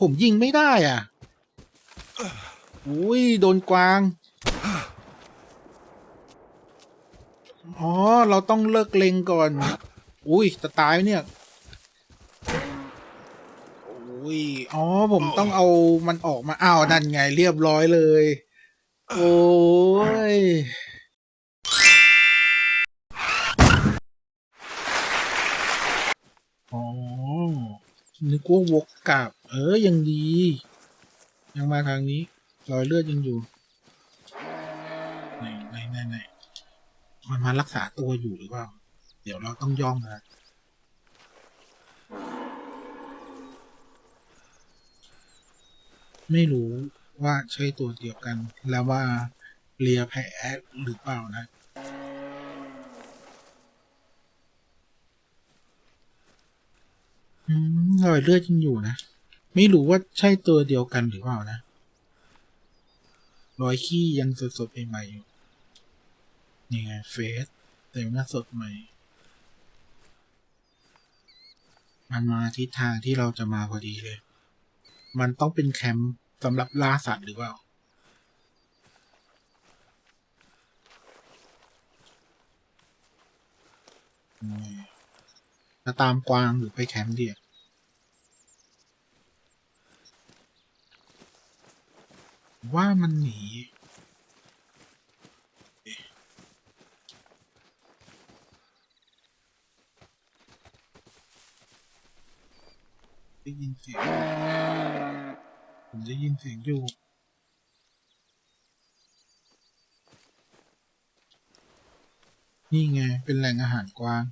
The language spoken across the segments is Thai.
ผมยิงไม่ได้อะอุ้ยโดนกวาง อ๋อ เราต้องเลิกเล็งก่อน อุ้ยจะตายไหมเนี่ย อุ้ย อ๋อ ผมต้องเอามันออกมา อ้าว นั่นไงเรียบร้อยเลย โอ้ยอ๋อนึกว่าวกกลับ เออ ยังดี ยังมาทางนี้ รอยเลือดยังอยู่ไหนไหนไหนไหนมันมารักษาตัวอยู่หรือเปล่า เดี๋ยวเราต้องย่องนะไม่รู้ว่าใช่ตัวเดียวกัน แล้วว่าเลียแผลหรือเปล่านะ อืมรอยเลือดยังอยู่นะ ไม่รู้ว่าใช่ตัวเดียวกันหรือเปล่านะ รอยขี้ยังสดๆใหม่ๆอยู่นี่ไงเฟสเต็มหน้าสดใหม่ มันมาทิศทางที่เราจะมาพอดีเลย มันต้องเป็นแคมป์สำหรับล่าสัตว์หรือเปล่าจะตามกวางหรือไปแคมป์ดีอะ ว่ามันหนี ได้ยินเสียง ผมได้ยินเสียงอยู่นี่ไง เป็นแหล่งอาหารกวาง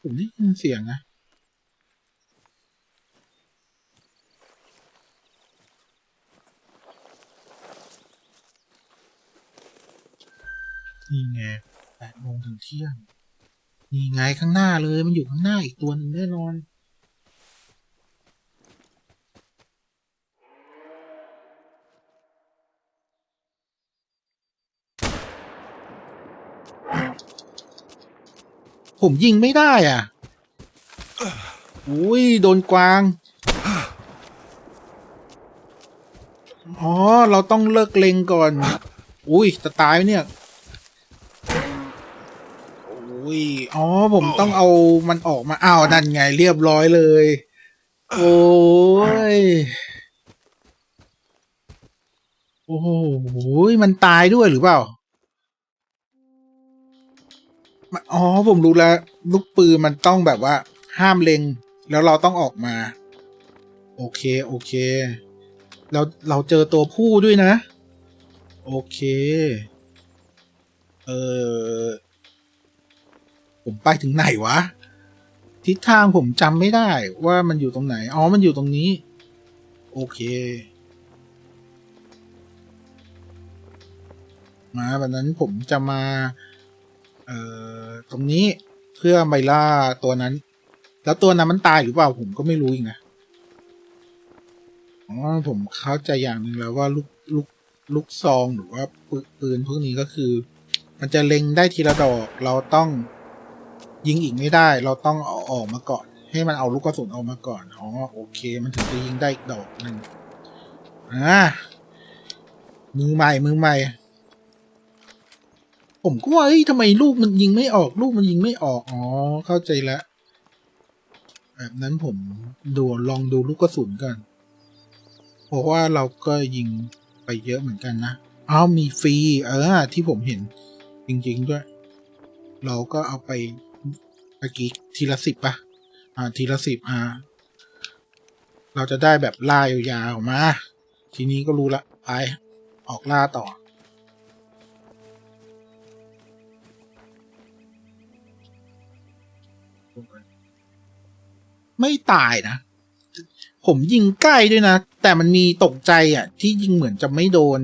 ผมได้ยินเสียงนะ นี่ไงแปดโมงถึงเที่ยง นี่ไงข้างหน้าเลย มันอยู่ข้างหน้าอีกตัวหนึ่งแน่นอน ผมยิงไม่ได้อะอุ้ยโดนกวาง อ๋อ เราต้องเลิกเล็งก่อน อุ้ยจะตายเนี่ย อุ้ยอ๋อผมต้องเอามันออกมาอ้าวนั่นไงเรียบร้อยเลย โอ้ยโอ้โหมันตายด้วยหรือเปล่าอ๋อผมรู้แล้ว ลูกปืนมันต้องแบบว่า ห้ามเล็ง แล้วเราต้องออกมา โอเค โอเคแล้วเราเจอตัวผู้ด้วยนะ โอเค เออ ผมไปถึงไหนวะ ทิศทางผมจำไม่ได้ว่ามันอยู่ตรงไหน อ๋อ มันอยู่ตรงนี้ โอเค มาวันนั้นผมจะมา เอ่อ ตรงนี้เพื่อไปล่าตัวนั้น แล้วตัวนั้นมันตายหรือเปล่าผมก็ไม่รู้อีกนะ อ๋อ ผมเข้าใจอย่างหนึ่งแล้วว่าลูกลูกลูกซองหรือว่าปืนพวกนี้ก็คือ มันจะเล็งได้ทีละดอกเราต้อง ยิงอีกไม่ได้ เราต้องเอาออกมาก่อน ให้มันเอาลูกกระสุนออกมาก่อนอ๋อโอเค มันถึงจะยิงได้อีกดอกหนึ่งอ่ามือใหม่มือใหม่ ผมก็ว่าเอ้ยทำไมลูกมันยิงไม่ออก ลูกมันยิงไม่ออกอ๋อเข้าใจแล้วแบบนั้นผมดูลองดูลูกกระสุนกันเพราะว่าเราก็ยิงไปเยอะเหมือนกันนะอ้าวมีฟรีเออที่ผมเห็นจริง ๆ ด้วย เราก็เอาไป เมื่อกี้ทีละสิบปะอ่า ทีละสิบอ่า เราจะได้แบบล่ายาวๆมา ทีนี้ก็รู้ละไปออกล่าต่อ ไม่ตายนะ ผมยิงใกล้ด้วยนะ แต่มันมีตกใจอะ ที่ยิงเหมือนจะไม่โดน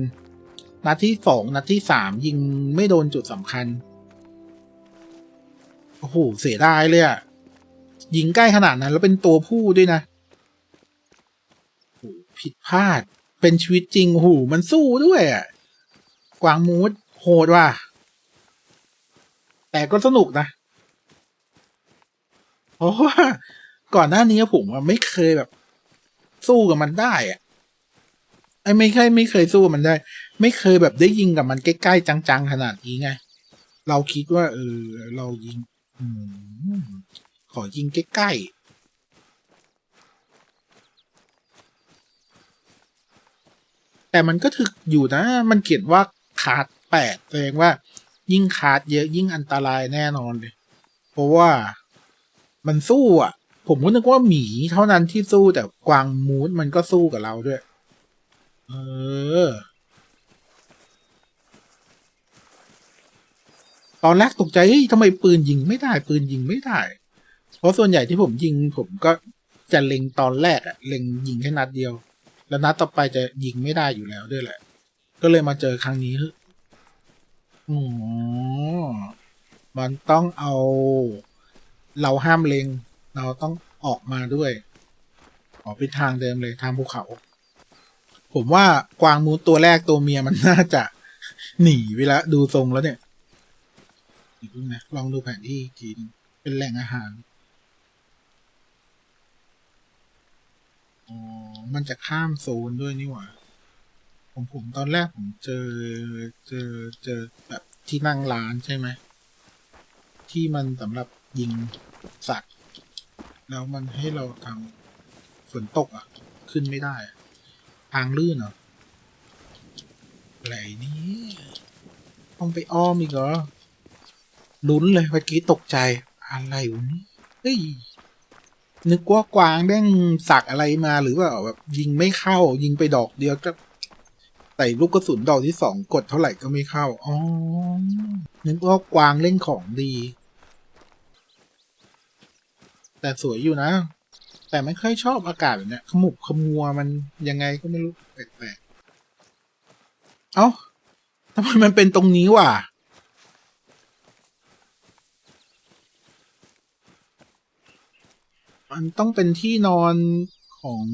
นัดที่สองนัดที่สามยิงไม่โดนจุดสำคัญ อ้โหเสียดายเลยอะยิงใกล้ขนาดนั้น แล้วเป็นตัวผู้ด้วยนะผิดพลาด เป็นชีวิตจริงโอ้โหมันสู้ด้วยอะกวางมูดโหดว่ะ แต่ก็สนุกนะเพราะว่าก่อนหน้านี้ผมไม่เคยแบบ สู้กับมันได้อะไอ้ไม่ใช่ไม่เคยสู้กับมันได้ ไม่เคยแบบได้ยิงกับมันใกล้ๆจังๆขนาดนี้ไง เราคิดว่า เออ เรายิง ขอยิงใกล้ๆ แต่มันก็ถึกอยู่นะ มันเขียนว่าคาดแปดแสดงว่า ยิ่งคาดเยอะยิ่งอันตรายแน่นอนเลย เพราะว่ามันสู้อะ ผมก็นึกว่าหมีเท่านั้นที่สู้แต่กวางมูดมันก็สู้กับเราด้วย เออ ตอนแรกตกใจเฮ้ยทำไมปืนยิงไม่ได้ ปืนยิงไม่ได้ เพราะส่วนใหญ่ที่ผมยิงผมก็จะเล็งตอนแรกอะเล็งยิงแค่นัดเดียว แล้วนัดต่อไปจะยิงไม่ได้อยู่แล้วด้วยแหละ ก็เลยมาเจอครั้งนี้อ๋อมันต้องเอา เราห้ามเล็ง เราต้องออกมาด้วย ออกไปทางเดิมเลยทางภูเขา ผมว่ากวางมูตัวแรกตัวเมียมันน่าจะหนีไปแล้วดูทรงแล้วเนี่ย อีกนิดนะ ลองดูแผนที่อีกทีหนึงเป็นแหล่งอาหารอ๋อมันจะข้ามโซนด้วยนี่หว่า ผมผมตอนแรกผมเจอเจอเจอแบบที่นั่งร้านใช่ไหม ที่มันสำหรับยิงสัตว์ แล้วมันให้เราทำฝนตกอะ ขึ้นไม่ได้อะทางลื่นเหรออะไรนี่ต้องไปอ้อมอีกเหรอ ลุ้นเลยเมื่อกี้ตกใจอะไรวะนี่เฮ้ยนึกว่ากวางแม่งสักอะไรมาหรือว่าแบบยิงไม่เข้า ยิงไปดอกเดียวก็ใส่ลูกกระสุนดอกที่สองกดเท่าไหร่ก็ไม่เข้าอ๋อนึกว่ากวางเล่นของดี แต่สวยอยู่นะ แต่ไม่ค่อยชอบอากาศแบบนี้ขมุบขมัวมันยังไงก็ไม่รู้แปลกๆเอ้าทำไมมันเป็นตรงนี้วะ มันต้องเป็นที่นอนของ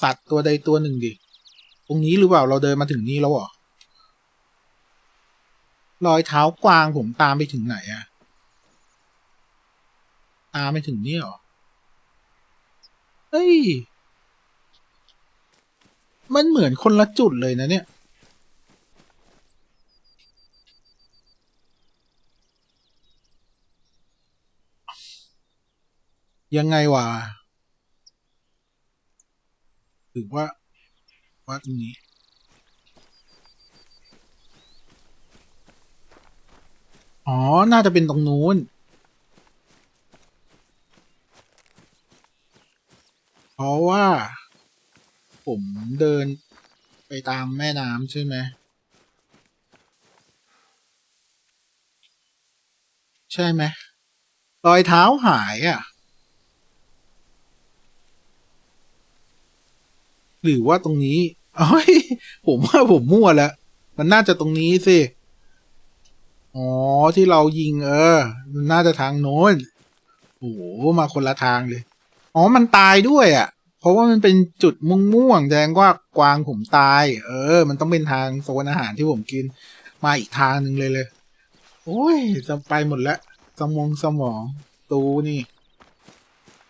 สัตว์ตัวใดตัวหนึ่งดิ ตรงนี้หรือเปล่าเราเดินมาถึงนี่แล้วเหรอ รอยเท้ากวางผมตามไปถึงไหนอะตามไปถึงนี่เหรอ เฮ้ย มันเหมือนคนละจุดเลยนะเนี่ย ยังไงวะหรือว่าว่าตรงนี้ อ๋อ น่าจะเป็นตรงนู้น เพราะว่า ผมเดินไปตามแม่น้ำใช่ไหม ใช่ไหมรอยเท้าหายอะ หรือว่าตรงนี้เอ้ยผมว่าผมมั่วแล้ว มันน่าจะตรงนี้สิ อ๋อที่เรายิง เออ มันน่าจะทางโน้นโอ้โหมาคนละทางเลย อ๋อมันตายด้วยอะ เพราะว่ามันเป็นจุดม่วงๆแสดงว่ากวางผมตาย เออ มันต้องเป็นทางโซนอาหารที่ผมกิน มาอีกทางหนึ่งเลยเลย โอ้ยจะไปหมดแล้วสมองสมองตูนี่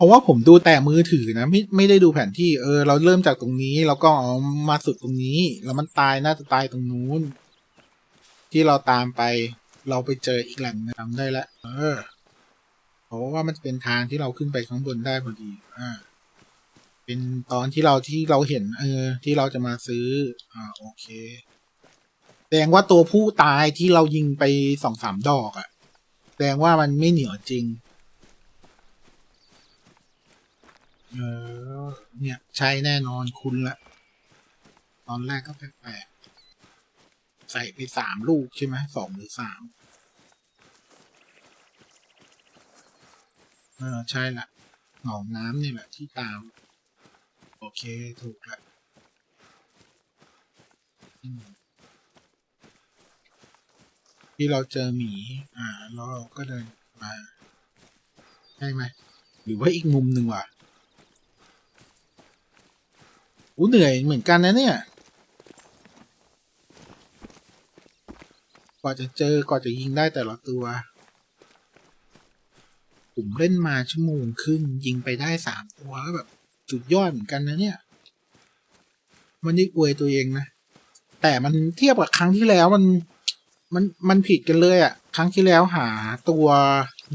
ราะว่าผมดูแต่มือถือนะไม่ไม่ได้ดูแผนที่เออ เราเริ่มจากตรงนี้ แล้วก็เอามาสุดตรงนี้ แล้วมันตายน่าจะตายตรงนู้น ที่เราตามไป เราไปเจออีกแหล่งนึ่งจำได้ล้วเออเพราะว่ามันจะเป็นทางที่เราขึ้นไปข้างบนได้พอดีอ่าเป็นตอนที่เราที่เราเห็น เออ ที่เราจะมาซื้อ อ่าโอเคแสดงว่าตัวผู้ตายที่เรายิงไปสองสามดอกอะ่ะแสดงว่ามันไม่เหนียวจริง เออ เนี่ย ใช่แน่นอนคุณละ ตอนแรกก็แปลกๆ ใส่ไปสามลูกใช่ไหมสองหรือสามเออ ใช่ละหนองน้ำนี่แหละที่ตาม โอเค ถูกละที่เราเจอหมี อ่า แล้วเราก็เดินมาใช่ไหม หรือว่าอีกมุมหนึ่งว่ะ อู้เหนื่อยเหมือนกันนะเนี่ยกว่าจะเจอกว่าจะยิงได้แต่ละตัว ผมเล่นมาชั่วโมงครึ่งยิงไปได้สามตัวก็แบบสุดยอดเหมือนกันนะเนี่ย มันนี่อวยตัวเองนะ แต่มันเทียบกับครั้งที่แล้วมันมันมันผิดกันเลยอะ่ะ ครั้งที่แล้วหาตัว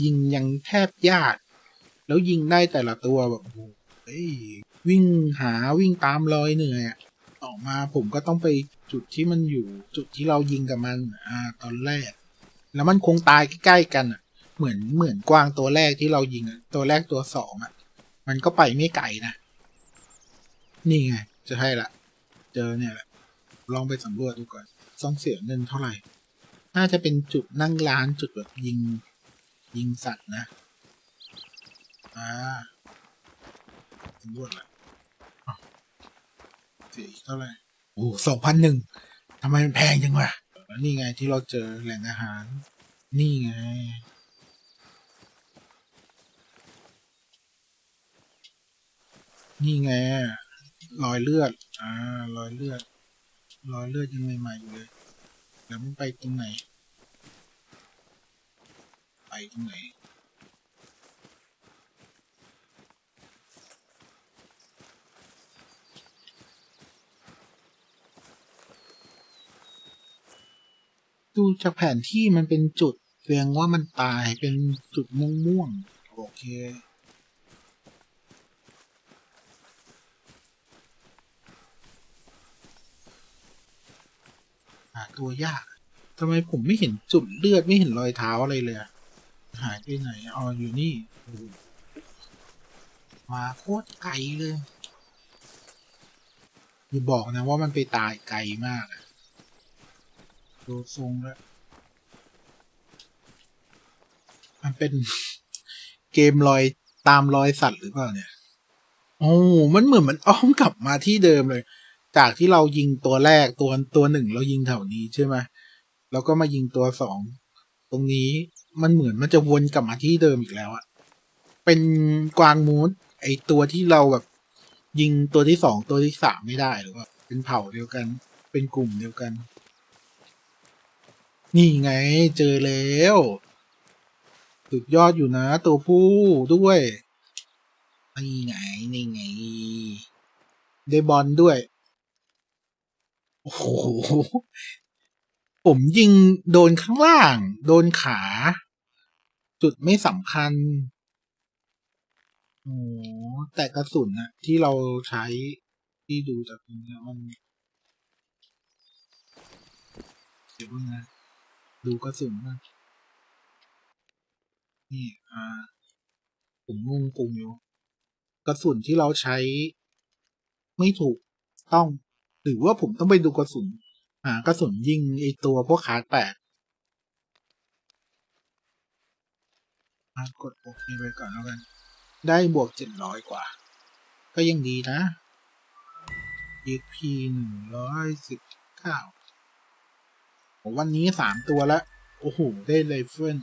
ยิงยังแทบยาก แล้วยิงได้แต่ละตัวแบบโอ้ย วิ่งหาวิ่งตามรอยเหนื่อยออกมาผมก็ต้องไปจุดที่มันอยู่จุดที่เรายิงกับมันอ่าตอนแรก แล้วมันคงตายใกล้ๆกันอะเหมือนเหมือนกวางตัวแรกที่เรายิงอะตัวแรกตัวสองอะมันก็ไปไม่ไกลนะ นี่ไง จะให้ละ เจอเนี่ยแหละลองไปสำรวจดูก่อนต้องเสียเงินเท่าไหร่ น่าจะเป็นจุดนั่งร้านจุดแบบยิง ยิงสัตว์นะ อ่าสำรวจละ สีเท่าไหร่โอ้สองพันหนึ่งทำไมมันแพงจังวะแล้วนี่ไงที่เราเจอแหล่งอาหาร นี่ไง นี่ไงรอยเลือด อ่ารอยเลือด รอยเลือดยังใหม่ๆอยู่เลยแล้วมันไปตรงไหน ไปตรงไหน ดูจากแผนที่มันเป็นจุดแสดงว่ามันตายเป็นจุดม่วงๆโอเคหาตัวยากทำไมผมไม่เห็นจุดเลือดไม่เห็นรอยเท้าอะไรเลย หายไปไหนอ๋ออยู่นี่ มาโคตรไกลเลย อย่าบอกนะว่ามันไปตายไกลมากอะ ดูทรงแล้ว มันเป็นเกมรอยตามรอยสัตว์หรือเปล่าเนี่ย โอ้ มันเหมือนมันอ้อมกลับมาที่เดิมเลย จากที่เรายิงตัวแรกตัวตัวหนึ่งเรายิงแถวนี้ใช่ไหมแล้วก็มายิงตัวสอง ตรงนี้มันเหมือนมันจะวนกลับมาที่เดิมอีกแล้วอะเป็นกวางมูดไอตัวที่เราแบบ ยิงตัวที่สองตัวที่สามไม่ได้หรือว่า เป็นเผ่าเดียวกัน เป็นกลุ่มเดียวกัน นี่ไงเจอแล้วสุดยอดอยู่นะตัวผู้ด้วย นี่ไง นี่ไง ได้บอลด้วย โอ้โห ผมยิงโดนข้างล่าง โดนขา จุดไม่สำคัญ โอ้แต่กระสุนนะที่เราใช้ที่ดูจากตรงนี้มันเดี๋ยวก่อนนะ ดูกระสุนนะนี่อ่าผมงงปุ่มอยู่กระสุนที่เราใช้ ไม่ถูกต้องหรือว่าผมต้องไปดูกระสุนหากระสุนยิงไอตัวพวกขาแตกอะกดโอเคไปก่อนแล้วกัน ได้บวกเจ็ดร้อยกว่า ก็ยังดีนะ XP หนึ่งร้อยสิบเก้า วันนี้สามตัวแล้ว โอ้โห ได้เลเฟิล